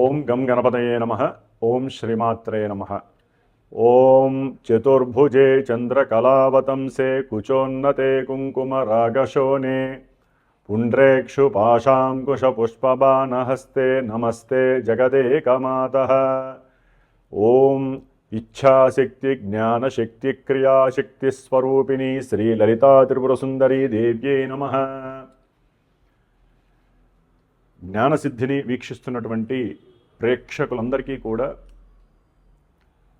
ఓం గం గణపతయే నమ ఓం శ్రీమాత్రే నమ. ఓం చతుర్భుజే చంద్రకళావతంసే కుచోన్నతే కుంకుమరాగశోనే. పుండ్రేక్షు పాశాంకుశపుష్పబాణహస్తే నమస్తే జగదేకమాత. ఓం ఇచ్ఛాశక్తి జ్ఞానశక్తి క్రియాశక్తిస్వరూపిణి శ్రీ లలితా త్రిపురసుందరీ దేవ్యై నమ. జ్ఞానసిద్ధిని వీక్షిస్తున్నటువంటి ప్రేక్షకులందరికీ కూడా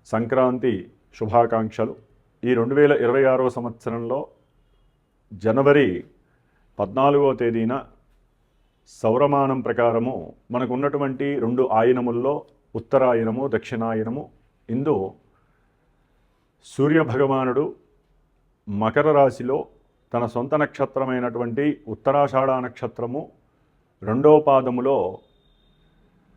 సంక్రాంతి శుభాకాంక్షలు. ఈ రెండు వేల ఇరవై ఆరవ సంవత్సరంలో జనవరి పద్నాలుగో తేదీన సౌరమానం ప్రకారము మనకున్నటువంటి రెండు ఆయనముల్లో ఉత్తరాయనము దక్షిణాయనము. ఇందు సూర్య భగవానుడు మకర రాశిలో తన సొంత నక్షత్రమైనటువంటి ఉత్తరాషాఢ నక్షత్రము రెండో పాదములో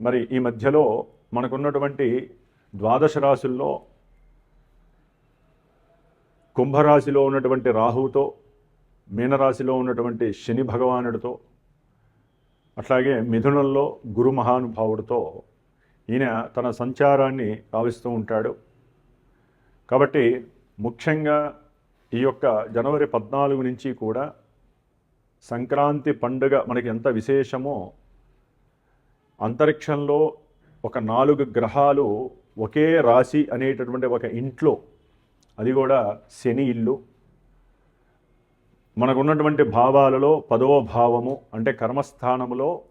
మరి ఈ మధ్యలో మనకున్నటువంటి ద్వాదశ రాశుల్లో కుంభరాశిలో ఉన్నటువంటి రాహువుతో మీనరాశిలో ఉన్నటువంటి శని భగవానుడితో అట్లాగే మిథునంలో గురు మహానుభావుడితో ఈయన తన సంచారాన్ని కావిస్తూ ఉంటాడు. కాబట్టి ముఖ్యంగా ఈ యొక్క జనవరి పద్నాలుగు నుంచి కూడా సంక్రాంతి పండుగ మనకి ఎంత విశేషమో అంతరిక్షంలో ఒక నాలుగు గ్రహాలు ఒకే రాశి అనేటటువంటి ఒక ఇంట్లో అది కూడా శని ఇల్లు. మనకున్నటువంటి భావాలలో పదవ భావము అంటే కర్మస్థానములో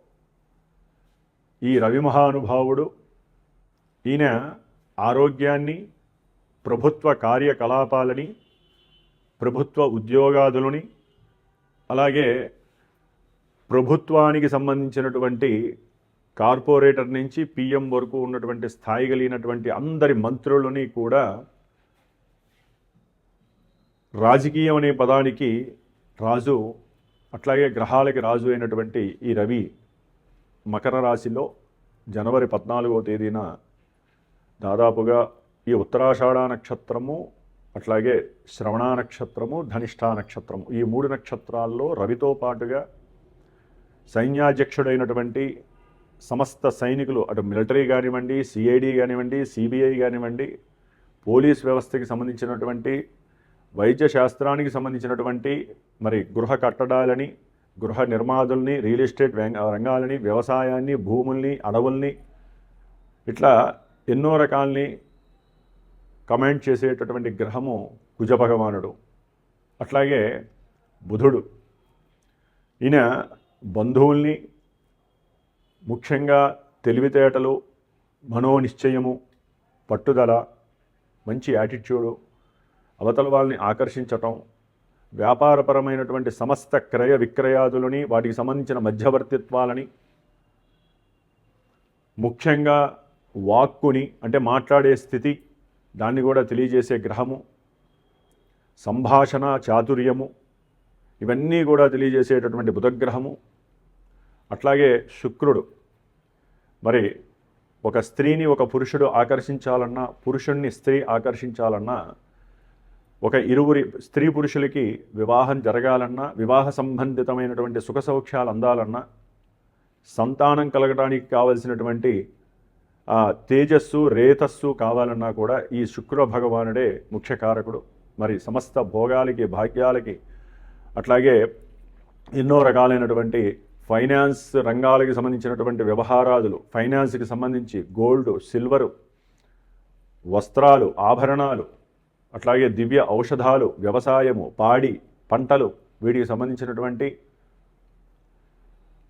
ఈ రవి మహానుభావుడు ఈయన ఆరోగ్యాన్ని ప్రభుత్వ కార్యకలాపాలని ప్రభుత్వ ఉద్యోగాదులని అలాగే ప్రభుత్వానికి సంబంధించినటువంటి కార్పొరేటర్ నుంచి పిఎం వరకు ఉన్నటువంటి స్థాయి కలిగినటువంటి అందరి మంత్రులని కూడా రాజకీయం అనే పదానికి రాజు అట్లాగే గ్రహాలకి రాజు అయినటువంటి ఈ రవి మకర రాశిలో జనవరి పద్నాలుగో తేదీన దాదాపుగా ఈ ఉత్తరాషాఢ నక్షత్రము అట్లాగే శ్రవణ నక్షత్రము ధనిష్ఠా నక్షత్రము ఈ మూడు నక్షత్రాల్లో రవితో పాటుగా సైన్యాధ్యక్షుడైనటువంటి సమస్త సైనికులు అటు మిలిటరీ కానివ్వండి సిఐడి కానివ్వండి సిబిఐ కానివ్వండి పోలీస్ వ్యవస్థకి సంబంధించినటువంటి వైద్య శాస్త్రానికి సంబంధించినటువంటి మరి గృహ కట్టడాలని గృహ నిర్మాదుల్ని రియల్ ఎస్టేట్ రంగాలని వ్యవసాయాన్ని భూముల్ని అడవుల్ని ఇట్లా ఎన్నో రకాల్ని కమాండ్ చేసేటటువంటి గ్రహము కుజ భగవానుడు. అట్లాగే బుధుడు. ఈయన బంధువుల్ని ముఖ్యంగా తెలివితేటలు మనోనిశ్చయము పట్టుదల మంచి యాటిట్యూడు అవతల వాళ్ళని ఆకర్షించటం వ్యాపారపరమైనటువంటి సమస్త క్రయ విక్రయాదులని వాటికి సంబంధించిన మధ్యవర్తిత్వాలని ముఖ్యంగా వాక్కుని అంటే మాట్లాడే స్థితి దాన్ని కూడా తెలియజేసే గ్రహము సంభాషణ చాతుర్యము ఇవన్నీ కూడా తెలియజేసేటటువంటి బుధగ్రహము అట్లాగే శుక్రుడు. మరి ఒక స్త్రీని ఒక పురుషుడు ఆకర్షించాలన్నా పురుషుణ్ణి స్త్రీ ఆకర్షించాలన్నా ఒక ఇరువురి స్త్రీ పురుషులకి వివాహం జరగాలన్నా వివాహ సంబంధితమైనటువంటి సుఖ సౌఖ్యాలు అందాలన్నా సంతానం కలగడానికి కావలసినటువంటి ఆ తేజస్సు రేతస్సు కావాలన్నా కూడా ఈ శుక్ర భగవానుడే ముఖ్య కారకుడు. మరి సమస్త భోగాలకి భాగ్యాలకి అట్లాగే ఎన్నో రకాలైనటువంటి ఫైనాన్స్ రంగాలకి సంబంధించినటువంటి వ్యవహారాదులు ఫైనాన్స్కి సంబంధించి గోల్డ్ సిల్వరు వస్త్రాలు ఆభరణాలు అట్లాగే దివ్య ఔషధాలు వ్యవసాయము పాడి పంటలు వీటికి సంబంధించినటువంటి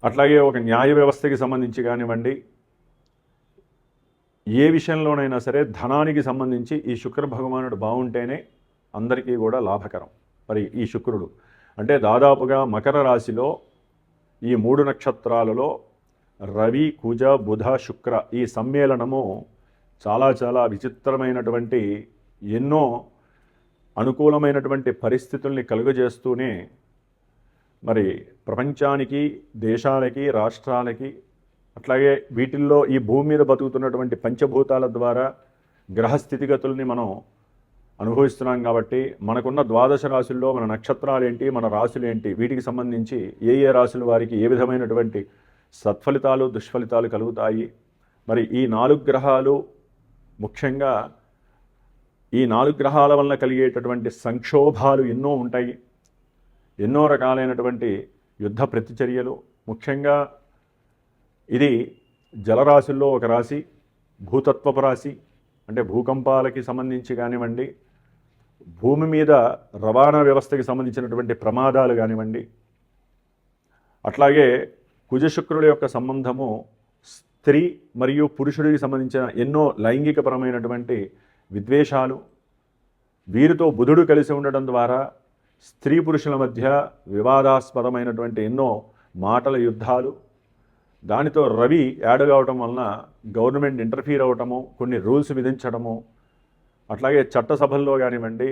అట్లాగే ఒక న్యాయ వ్యవస్థకి సంబంధించి కానివ్వండి ఏ విషయంలోనైనా సరే ధనానికి సంబంధించి ఈ శుక్ర భగవానుడు బాగుంటేనే అందరికీ కూడా లాభకరం. మరి ఈ శుక్రుడు అంటే దాదాపుగా మకర రాశిలో ఈ మూడు నక్షత్రాలలో రవి కుజ బుధ శుక్ర ఈ సమ్మేళనము చాలా చాలా విచిత్రమైనటువంటి ఎన్నో అనుకూలమైనటువంటి పరిస్థితుల్ని కలుగజేస్తూనే మరి ప్రపంచానికి దేశాలకి రాష్ట్రాలకి అట్లాగే వీటిల్లో ఈ భూమి మీద బతుకుతున్నటువంటి పంచభూతాల ద్వారా గ్రహ స్థితిగతుల్ని మనం అనుభవిస్తున్నాం కాబట్టి మనకున్న ద్వాదశ రాశుల్లో మన నక్షత్రాలు ఏంటి మన రాశులు ఏంటి వీటికి సంబంధించి ఏ ఏ రాశుల వారికి ఏ విధమైనటువంటి సత్ఫలితాలు దుష్ఫలితాలు కలుగుతాయి. మరి ఈ నాలుగు గ్రహాలు ముఖ్యంగా ఈ నాలుగు గ్రహాల వలన కలిగేటటువంటి సంక్షోభాలు ఎన్నో ఉంటాయి. ఎన్నో రకాలైనటువంటి యుద్ధ ప్రతిచర్యలు. ముఖ్యంగా ఇది జలరాశుల్లో ఒక రాశి భూతత్వపు రాశి అంటే భూకంపాలకి సంబంధించి కానివ్వండి భూమి మీద రవాణా వ్యవస్థకి సంబంధించినటువంటి ప్రమాదాలు కానివ్వండి అట్లాగే కుజశుక్రుల యొక్క సంబంధము స్త్రీ మరియు పురుషుడికి సంబంధించిన ఎన్నో లైంగికపరమైనటువంటి విద్వేషాలు వీరితో బుధుడు కలిసి ఉండడం ద్వారా స్త్రీ పురుషుల మధ్య వివాదాస్పదమైనటువంటి ఎన్నో మాటల యుద్ధాలు. దానితో రవి యాడ్ కావటం వలన గవర్నమెంట్ ఇంటర్ఫీర్ అవ్వటము కొన్ని రూల్స్ విధించడము అట్లాగే చట్టసభల్లో కానివ్వండి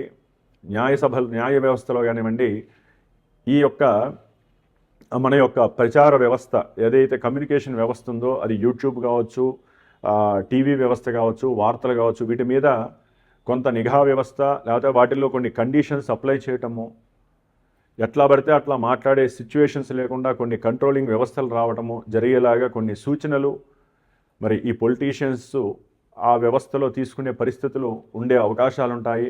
న్యాయసభలు న్యాయ వ్యవస్థలో కానివ్వండి ఈ యొక్క మన యొక్క ప్రచార వ్యవస్థ ఏదైతే కమ్యూనికేషన్ వ్యవస్థ ఉందో అది యూట్యూబ్ కావచ్చు టీవీ వ్యవస్థ కావచ్చు వార్తలు కావచ్చు వీటి మీద కొంత నిఘా వ్యవస్థ లేకపోతే వాటిల్లో కొన్ని కండిషన్స్ అప్లై చేయటము ఎట్లా పడితే అట్లా మాట్లాడే సిచ్యువేషన్స్ లేకుండా కొన్ని కంట్రోలింగ్ వ్యవస్థలు రావటము జరిగేలాగా కొన్ని సూచనలు మరి ఈ పొలిటీషియన్స్ ఆ వ్యవస్థలో తీసుకునే పరిస్థితులు ఉండే అవకాశాలు ఉంటాయి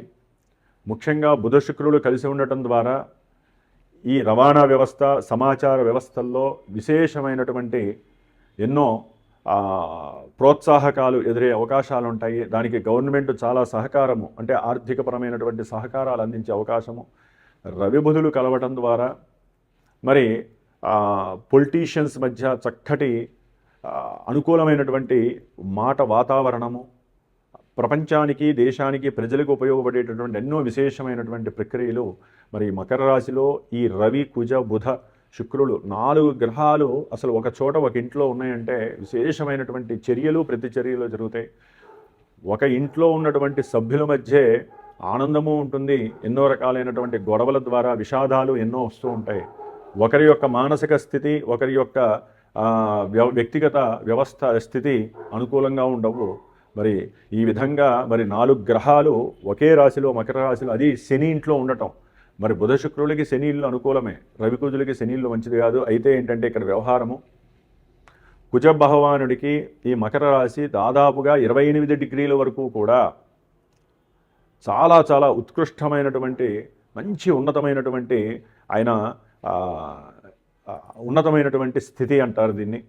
ముఖ్యంగా బుధ శుక్రులు కలిసి ఉండటం ద్వారా ఈ రవాణా వ్యవస్థ సమాచార వ్యవస్థల్లో విశేషమైనటువంటి ఎన్నో ప్రోత్సాహకాలు ఎదురే అవకాశాలు ఉంటాయి దానికి గవర్నమెంట్ చాలా సహకారము అంటే ఆర్థికపరమైనటువంటి సహకారాలు అందించే అవకాశము. రవి బుధులు కలవటం ద్వారా మరి పొలిటీషియన్స్ మధ్య చక్కటి అనుకూలమైనటువంటి మాట వాతావరణము ప్రపంచానికి దేశానికి ప్రజలకు ఉపయోగపడేటటువంటి ఎన్నో విశేషమైనటువంటి ప్రక్రియలు మరి మకర రాశిలో ఈ రవి కుజ బుధ శుక్రులు నాలుగు గ్రహాలు అసలు ఒక చోట ఒక ఇంట్లో ఉన్నాయంటే విశేషమైనటువంటి చర్యలు ప్రతిచర్యలు జరుగుతాయి. ఒక ఇంట్లో ఉన్నటువంటి సభ్యుల మధ్య ఆనందము ఉంటుంది. ఎన్నో రకాలైనటువంటి గొడవల ద్వారా విషాదాలు ఎన్నో వస్తూ ఉంటాయి. ఒకరి యొక్క మానసిక స్థితి ఒకరి యొక్క వ్యక్తిగత వ్యవస్థ స్థితి అనుకూలంగా ఉండవు. మరి ఈ విధంగా మరి నాలుగు గ్రహాలు ఒకే రాశిలో మకర రాశిలో అది శని ఇంట్లో ఉండటం. మరి బుధ శుక్రులకి శని ఇల్లు అనుకూలమే. రవి కుజులకి శని ఇల్లు మంచిది కాదు. అయితే ఏంటంటే ఇక్కడ వ్యవహారము. కుజ భగవానుడికి ఈ మకర రాశి దాదాపుగా ఇరవై ఎనిమిది డిగ్రీల వరకు కూడా చాలా చాలా ఉత్కృష్టమైనటువంటి మంచి ఉన్నతమైనటువంటి ఆయన ఉన్నతమైనటువంటి స్థితి అంటారు దీన్ని.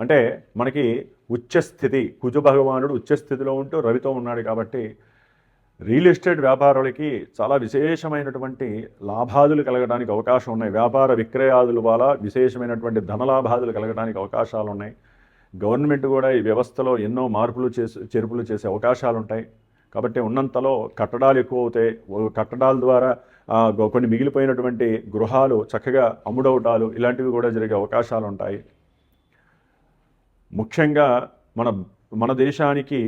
అంటే మనకి ఉచ్చస్థితి కుజ భగవానుడు ఉచ్చస్థితిలో ఉంటూ రవితో ఉన్నాడు కాబట్టి రియల్ ఎస్టేట్ వ్యాపారులకి చాలా విశేషమైనటువంటి లాభాదులు కలగడానికి అవకాశం ఉన్నాయి. వ్యాపార విక్రయాదుల వల్ల విశేషమైనటువంటి ధనలాభాదులు కలగడానికి అవకాశాలు ఉన్నాయి. గవర్నమెంట్ కూడా ఈ వ్యవస్థలో ఎన్నో మార్పులు చేసి చేర్పులు చేసే అవకాశాలు ఉంటాయి. కాబట్టి ఉన్నంతలో కట్టడాలు ఎక్కువ అవుతాయి కట్టడాల ద్వారా కొన్ని మిగిలిపోయినటువంటి గృహాలు చక్కగా అమ్ముడవటాలు ఇలాంటివి కూడా జరిగే అవకాశాలు ఉంటాయి ముఖ్యంగా మన మన దేశానికి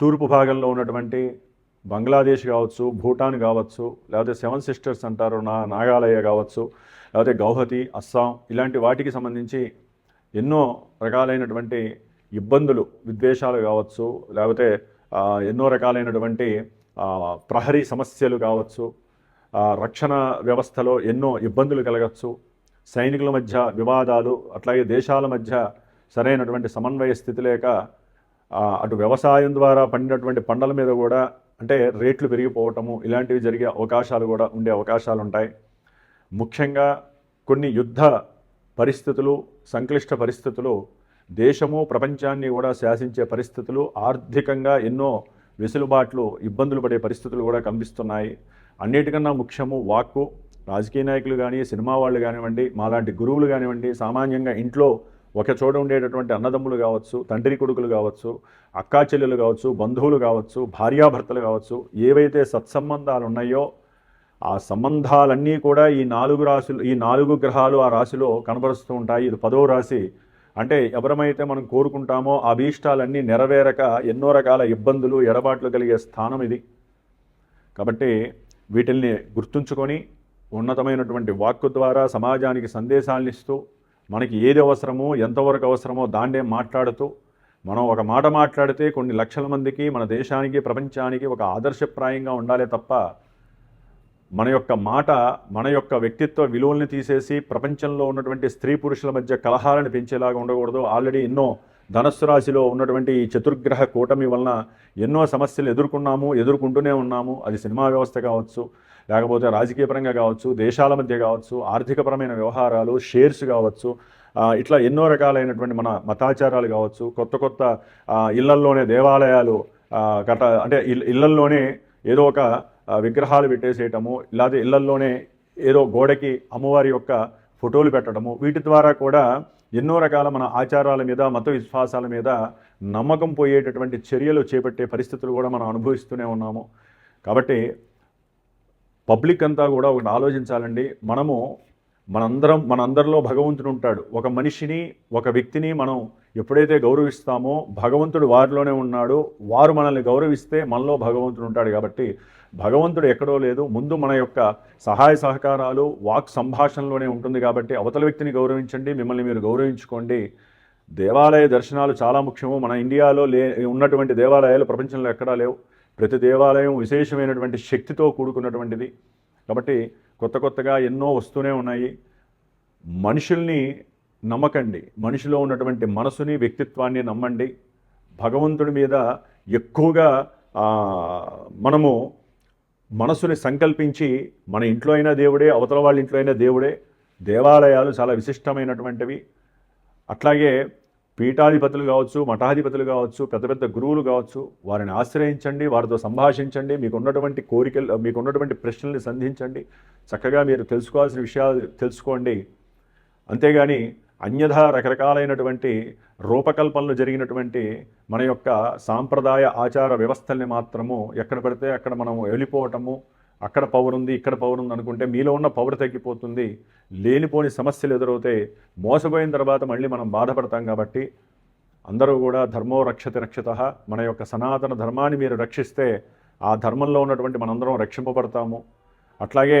తూర్పు భాగంలో ఉన్నటువంటి బంగ్లాదేశ్ కావచ్చు భూటాన్ కావచ్చు లేకపోతే సెవెన్ సిస్టర్స్ అంటారు నా నాగాలయ కావచ్చు లేకపోతే గౌహతి అస్సాం ఇలాంటి వాటికి సంబంధించి ఎన్నో రకాలైనటువంటి ఇబ్బందులు విద్వేషాలు కావచ్చు లేకపోతే ఎన్నో రకాలైనటువంటి ప్రహరీ సమస్యలు కావచ్చు రక్షణ వ్యవస్థలో ఎన్నో ఇబ్బందులు కలగచ్చు సైనికుల మధ్య వివాదాలు అట్లాగే దేశాల మధ్య సరైనటువంటి సమన్వయ స్థితి లేక అటు వ్యవసాయం ద్వారా పండినటువంటి పంటల మీద కూడా అంటే రేట్లు పెరిగిపోవటము ఇలాంటివి జరిగే అవకాశాలు కూడా ఉండే అవకాశాలు ఉంటాయి. ముఖ్యంగా కొన్ని యుద్ధ పరిస్థితులు సంక్లిష్ట పరిస్థితులు దేశము ప్రపంచాన్ని కూడా శాసించే పరిస్థితులు ఆర్థికంగా ఎన్నో వెసులుబాట్లు ఇబ్బందులు పడే పరిస్థితులు కూడా కనిపిస్తున్నాయి అన్నిటికన్నా ముఖ్యము వాక్కు. రాజకీయ నాయకులు కానీ సినిమా వాళ్ళు కానివ్వండి మాలాంటి గురువులు కానివ్వండి సామాన్యంగా ఇంట్లో ఒక చోట ఉండేటటువంటి అన్నదమ్ములు కావచ్చు తండ్రి కొడుకులు కావచ్చు అక్కా చెల్లెలు కావచ్చు బంధువులు కావచ్చు భార్యాభర్తలు కావచ్చు ఏవైతే సత్సంబంధాలు ఉన్నాయో ఆ సంబంధాలన్నీ కూడా ఈ నాలుగు రాశులు ఈ నాలుగు గ్రహాలు ఆ రాశిలో కనబరుస్తూ ఉంటాయి. ఇది పదో రాశి. అంటే ఎవరమైతే మనం కోరుకుంటామో అభీష్టాలన్నీ నెరవేరక ఎన్నో రకాల ఇబ్బందులు ఎడబాట్లు కలిగే స్థానం ఇది. కాబట్టి వీటిల్ని గుర్తుంచుకొని ఉన్నతమైనటువంటి వాక్కు ద్వారా సమాజానికి సందేశాలను ఇస్తూ మనకి ఏది అవసరమో ఎంతవరకు అవసరమో దాన్నే మాట్లాడుతూ మనం ఒక మాట మాట్లాడితే కొన్ని లక్షల మందికి మన దేశానికి ప్రపంచానికి ఒక ఆదర్శప్రాయంగా ఉండాలి తప్ప మన యొక్క మాట మన యొక్క వ్యక్తిత్వ విలువల్ని తీసేసి ప్రపంచంలో ఉన్నటువంటి స్త్రీ పురుషుల మధ్య కలహాలను పెంచేలాగా ఉండకూడదు. ఆల్రెడీ ఎన్నో ధనస్సు రాశిలో ఉన్నటువంటి ఈ చతుర్గ్రహ కూటమి వలన ఎన్నో సమస్యలు ఎదుర్కొన్నాము ఎదుర్కొంటూనే ఉన్నాము. అది సినిమా వ్యవస్థ కావచ్చు లేకపోతే రాజకీయపరంగా కావచ్చు దేశాల మధ్య కావచ్చు ఆర్థికపరమైన వ్యవహారాలు షేర్స్ కావచ్చు ఇట్లా ఎన్నో రకాలైనటువంటి మన మతాచారాలు కావచ్చు కొత్త కొత్త ఇళ్ళల్లోనే దేవాలయాలు గట అంటే ఇళ్ళల్లోనే ఏదో ఒక విగ్రహాలు పెట్టేసేయటము లేదా ఇళ్ళల్లోనే ఏదో గోడకి అమ్మవారి యొక్క ఫోటోలు పెట్టడము వీటి ద్వారా కూడా ఎన్నో రకాల మన ఆచారాల మీద మత విశ్వాసాల మీద నమ్మకం పోయేటటువంటి చర్యలు చేపట్టే పరిస్థితులు కూడా మనం అనుభవిస్తూనే ఉన్నాము. కాబట్టి పబ్లిక్ అంతా కూడా ఒకటి ఆలోచించాలండి. మనము మనందరం మనందరిలో భగవంతుడు ఉంటాడు. ఒక మనిషిని ఒక వ్యక్తిని మనం ఎప్పుడైతే గౌరవిస్తామో భగవంతుడు వారిలోనే ఉన్నాడు. వారు మనల్ని గౌరవిస్తే మనలో భగవంతుడు ఉంటాడు కాబట్టి భగవంతుడు ఎక్కడో లేదు. ముందు మన యొక్క సహాయ సహకారాలు వాక్ సంభాషణలోనే ఉంటుంది కాబట్టి అవతల వ్యక్తిని గౌరవించండి మిమ్మల్ని మీరు గౌరవించుకోండి. దేవాలయ దర్శనాలు చాలా ముఖ్యము. మన ఇండియాలో లే ఉన్నటువంటి దేవాలయాలు ప్రపంచంలో ఎక్కడా లేవు. ప్రతి దేవాలయం విశేషమైనటువంటి శక్తితో కూడుకున్నటువంటిది. కాబట్టి కొత్త కొత్తగా ఎన్నో వస్తూనే ఉన్నాయి. మనుషుల్ని నమ్మకండి. మనిషిలో ఉన్నటువంటి మనసుని వ్యక్తిత్వాన్ని నమ్మండి. భగవంతుడి మీద ఎక్కువగా మనము మనసుని సంకల్పించి మన ఇంట్లో అయినా దేవుడే అవతల వాళ్ళ ఇంట్లో అయినా దేవుడే దేవాలయాలు చాలా విశిష్టమైనటువంటివి. అట్లాగే పీఠాధిపతులు కావచ్చు మఠాధిపతులు కావచ్చు పెద్ద పెద్ద గురువులు కావచ్చు వారిని ఆశ్రయించండి వారితో సంభాషించండి మీకు ఉన్నటువంటి కోరికలు మీకు ఉన్నటువంటి ప్రశ్నల్ని సంధించండి చక్కగా మీరు తెలుసుకోవాల్సిన విషయాలు తెలుసుకోండి. అంతేగాని అన్యథా రకరకాలైనటువంటి రూపకల్పనలు జరిగినటువంటి మన యొక్క సాంప్రదాయ ఆచార వ్యవస్థల్ని మాత్రము ఎక్కడ పడితే అక్కడ మనం వెళ్ళిపోవటము అక్కడ పవర్ ఉంది ఇక్కడ పవర్ ఉంది అనుకుంటే మీలో ఉన్న పవర్ తగ్గిపోతుంది లేనిపోని సమస్యలు ఎదురవుతాయి మోసపోయిన తర్వాత మళ్ళీ మనం బాధపడతాం కాబట్టి అందరూ కూడా ధర్మో రక్షతి రక్షిత మన యొక్క సనాతన ధర్మాన్ని మీరు రక్షిస్తే ఆ ధర్మంలో ఉన్నటువంటి మనందరం రక్షింపబడతాము. అట్లాగే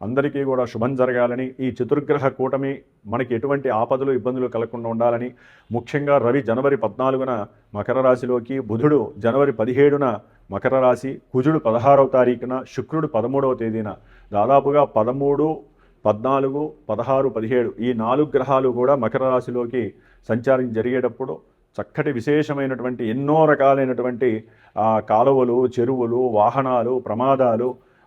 అందరికీ కూడా శుభం జరగాలని ఈ చతుర్గ్రహ కూటమి మనకి ఎటువంటి ఆపదలు ఇబ్బందులు కలగకుండా ఉండాలని ముఖ్యంగా రవి జనవరి పద్నాలుగున మకర రాశిలోకి బుధుడు జనవరి పదిహేడున మకర రాశి కుజుడు పదహారవ తారీఖున శుక్రుడు పదమూడవ తేదీన. దాదాపుగా పదమూడు పద్నాలుగు పదహారు పదిహేడు ఈ నాలుగు గ్రహాలు కూడా మకర రాశిలోకి సంచారం జరిగేటప్పుడు చక్కటి విశేషమైనటువంటి ఎన్నో రకాలైనటువంటి కాలువలు చెరువులు వాహనాలు ప్రమాదాలు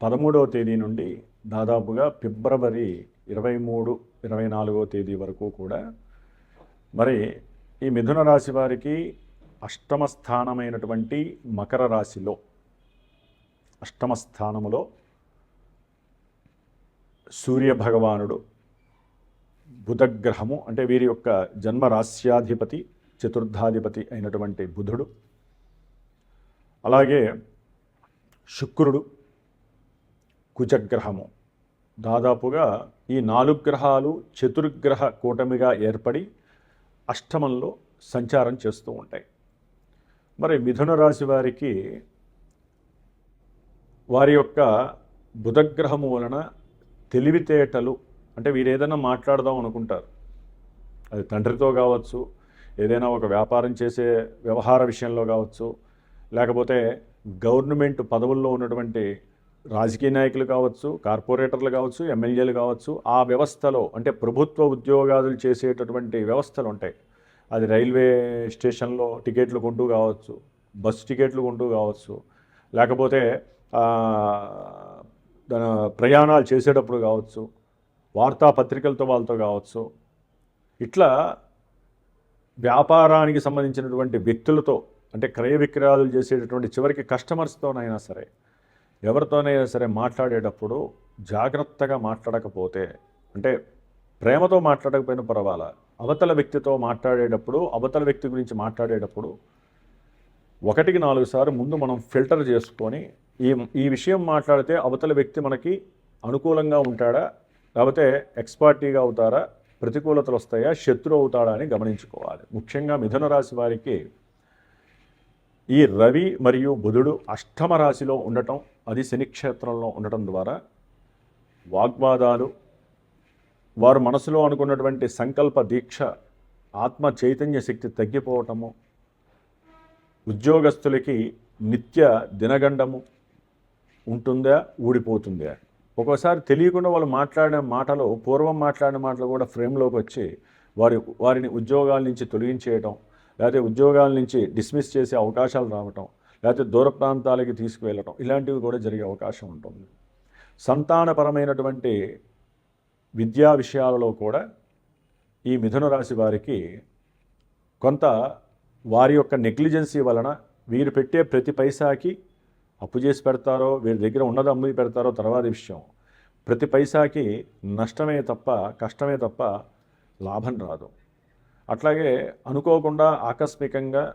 పదమూడవ తేదీ నుండి దాదాపుగా ఫిబ్రవరి ఇరవై మూడు ఇరవై నాలుగవ తేదీ వరకు కూడా మరి ఈ మిథున రాశి వారికి అష్టమ స్థానమైనటువంటి మకర రాశిలో అష్టమ స్థానములో సూర్య భగవానుడు బుధగ్రహము అంటే వీరి యొక్క జన్మ రాశ్యాధిపతి చతుర్థాధిపతి అయినటువంటి బుధుడు అలాగే శుక్రుడు కుజగ్రహము. దాదాపుగా ఈ నాలుగు గ్రహాలు చతుర్గ్రహ కూటమిగా ఏర్పడి అష్టమంలో సంచారం చేస్తూ ఉంటాయి. మరి మిథున రాశి వారికి వారి యొక్క బుధగ్రహము వలన తెలివితేటలు అంటే వీరు ఏదైనా మాట్లాడదాం అనుకుంటారు. అది తండ్రితో కావచ్చు ఏదైనా ఒక వ్యాపారం చేసే వ్యవహార విషయంలో కావచ్చు లేకపోతే గవర్నమెంట్ పదవుల్లో ఉన్నటువంటి రాజకీయ నాయకులు కావచ్చు కార్పొరేటర్లు కావచ్చు ఎమ్మెల్యేలు కావచ్చు ఆ వ్యవస్థలో అంటే ప్రభుత్వ ఉద్యోగాలు చేసేటటువంటి వ్యవస్థలు ఉంటాయి. అది రైల్వే స్టేషన్లో టికెట్లు కొంటూ కావచ్చు బస్సు టికెట్లు కొంటూ కావచ్చు లేకపోతే ప్రయాణాలు చేసేటప్పుడు కావచ్చు వార్తాపత్రికలతో వాళ్ళతో కావచ్చు. ఇట్లా వ్యాపారానికి సంబంధించినటువంటి వ్యక్తులతో అంటే క్రయ విక్రయాలు చేసేటటువంటి చివరికి కస్టమర్స్తోనైనా సరే ఎవరితోనైనా సరే మాట్లాడేటప్పుడు జాగ్రత్తగా మాట్లాడకపోతే అంటే ప్రేమతో మాట్లాడకపోయినా పర్వాలా అవతల వ్యక్తితో మాట్లాడేటప్పుడు అవతల వ్యక్తి గురించి మాట్లాడేటప్పుడు ఒకటికి నాలుగు సార్లు ముందు మనం ఫిల్టర్ చేసుకొని ఈ ఈ విషయం మాట్లాడితే అవతల వ్యక్తి మనకి అనుకూలంగా ఉంటాడా లేకపోతే ఎక్స్పార్టీగా అవుతారా ప్రతికూలతలు వస్తాయా శత్రు అవుతాడా అని గమనించుకోవాలి. ముఖ్యంగా మిథున రాశి వారికి ఈ రవి మరియు బుధుడు అష్టమ రాశిలో ఉండటం అది శనిక్షేత్రంలో ఉండటం ద్వారా వాగ్వాదాలు వారు మనసులో అనుకున్నటువంటి సంకల్ప దీక్ష ఆత్మ చైతన్య శక్తి తగ్గిపోవటము ఉద్యోగస్తులకి నిత్య దినగండము ఉంటుందా ఊడిపోతుందా? ఒక్కోసారి తెలియకుండా వాళ్ళు మాట్లాడిన మాటలు పూర్వం మాట్లాడిన మాటలు కూడా ఫ్రేమ్లోకి వచ్చి వారి వారిని ఉద్యోగాల నుంచి తొలగించేయటం లేకపోతే ఉద్యోగాల నుంచి డిస్మిస్ చేసే అవకాశాలు రావటం లేకపోతే దూర ప్రాంతాలకి తీసుకువెళ్ళటం. ఇలాంటివి కూడా జరిగే అవకాశం ఉంటుంది. సంతానపరమైనటువంటి విద్యా విషయాలలో కూడా ఈ మిథున రాశి వారికి కొంత వారి యొక్క నెగ్లిజెన్సీ వలన వీరు పెట్టే ప్రతి పైసాకి అప్పు చేసి పెడతారో వీరి దగ్గర ఉన్నది అమ్మి పెడతారో తర్వాత విషయం. ప్రతి పైసాకి నష్టమే తప్ప కష్టమే తప్ప లాభం రాదు. అట్లాగే అనుకోకుండా ఆకస్మికంగా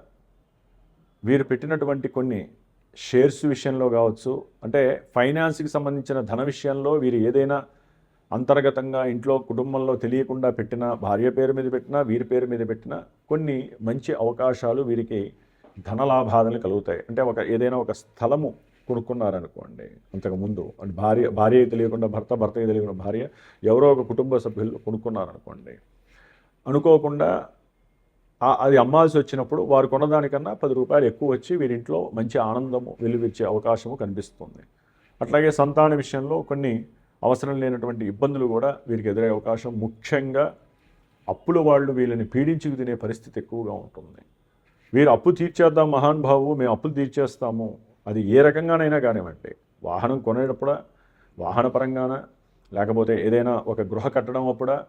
వీరు పెట్టినటువంటి కొన్ని షేర్స్ విషయంలో కావచ్చు అంటే ఫైనాన్స్కి సంబంధించిన ధన విషయంలో వీరు ఏదైనా అంతర్గతంగా ఇంట్లో కుటుంబంలో తెలియకుండా పెట్టిన భార్య పేరు మీద పెట్టినా వీరి పేరు మీద పెట్టినా కొన్ని మంచి అవకాశాలు వీరికి ధన లాభాలను కలుగుతాయి. అంటే ఒక ఏదైనా ఒక స్థలము కొనుక్కున్నారనుకోండి అంతకుముందు అంటే భార్య భార్య తెలియకుండా భర్త భర్తకి తెలియకుండా భార్య ఎవరో ఒక కుటుంబ సభ్యులు కొనుక్కున్నారనుకోండి అనుకోకుండా అది అమ్మాల్సి వచ్చినప్పుడు వారు కొన్నదానికన్నా పది రూపాయలు ఎక్కువ వచ్చి వీరింట్లో మంచి ఆనందము వెలువిచ్చే అవకాశము కనిపిస్తుంది. అట్లాగే సంతాన విషయంలో కొన్ని అవసరం లేనటువంటి ఇబ్బందులు కూడా వీరికి ఎదురయ్యే అవకాశం. ముఖ్యంగా అప్పుల వాళ్ళు వీళ్ళని పీడించి తినే పరిస్థితి ఎక్కువగా ఉంటుంది. వీరు అప్పు తీర్చేద్దాం మహానుభావు మేము అప్పులు తీర్చేస్తాము. అది ఏ రకంగానైనా కానివ్వండి. వాహనం కొనేటప్పుడ వాహన పరంగాన లేకపోతే ఏదైనా ఒక గృహ కట్టడం అప్పుడా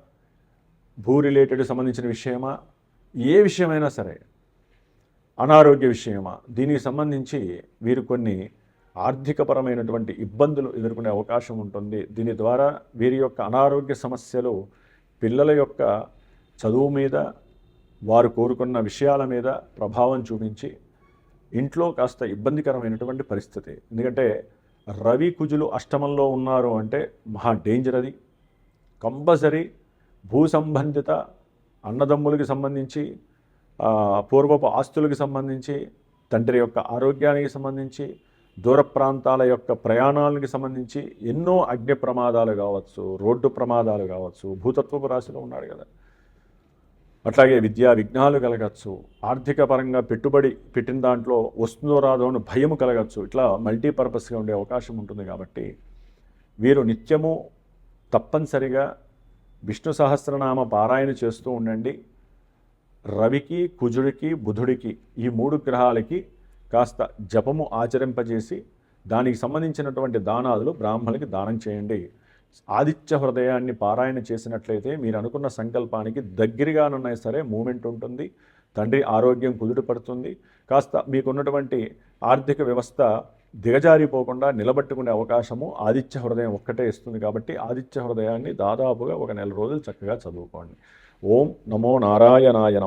భూ రిలేటెడ్ సంబంధించిన విషయమా ఏ విషయమైనా సరే అనారోగ్య విషయమా దీనికి సంబంధించి వీరు కొన్ని ఆర్థికపరమైనటువంటి ఇబ్బందులు ఎదుర్కొనే అవకాశం ఉంటుంది. దీని ద్వారా వీరి యొక్క అనారోగ్య సమస్యలు పిల్లల యొక్క చదువు మీద వారు కోరుకున్న విషయాల మీద ప్రభావం చూపించి ఇంట్లో కాస్త ఇబ్బందికరమైనటువంటి పరిస్థితి. ఎందుకంటే రవి కుజులు అష్టమంలో ఉన్నారు అంటే మహా డేంజర్ అది. కంపల్సరీ భూ సంబంధిత అన్నదమ్ములకి సంబంధించి పూర్వపు ఆస్తులకు సంబంధించి తండ్రి యొక్క ఆరోగ్యానికి సంబంధించి దూర ప్రాంతాల యొక్క ప్రయాణాలకు సంబంధించి ఎన్నో అగ్ని ప్రమాదాలు కావచ్చు రోడ్డు ప్రమాదాలు కావచ్చు భూతత్వపు రాశిలో ఉన్నాడు కదా. అట్లాగే విద్యా విఘ్నాలు కలగచ్చు ఆర్థిక పరంగా పెట్టుబడి పెట్టిన దాంట్లో వస్తుందో రాదో అని భయం కలగచ్చు ఇట్లా మల్టీపర్పస్గా ఉండే అవకాశం ఉంటుంది కాబట్టి వీరు నిత్యము తప్పనిసరిగా విష్ణు సహస్రనామ పారాయణ చేస్తూ ఉండండి. రవికి కుజుడికి బుధుడికి ఈ మూడు గ్రహాలకి కాస్త జపము ఆచరింపజేసి దానికి సంబంధించినటువంటి దానాదులు బ్రాహ్మణులకి దానం చేయండి. ఆదిత్య హృదయాన్ని పారాయణ చేసినట్లయితే మీరు అనుకున్న సంకల్పానికి దగ్గరగానున్నా సరే మూమెంట్ ఉంటుంది తండ్రి ఆరోగ్యం కుదుటపడుతుంది కాస్త మీకున్నటువంటి ఆర్థిక వ్యవస్థ దిగజారిపోకుండా నిలబట్టుకునే అవకాశము ఆదిత్య హృదయం ఒక్కటే ఇస్తుంది కాబట్టి ఆదిత్య హృదయాన్ని దాదాపుగా ఒక నెల రోజులు చక్కగా చదువుకోండి. ఓం నమో నారాయణాయ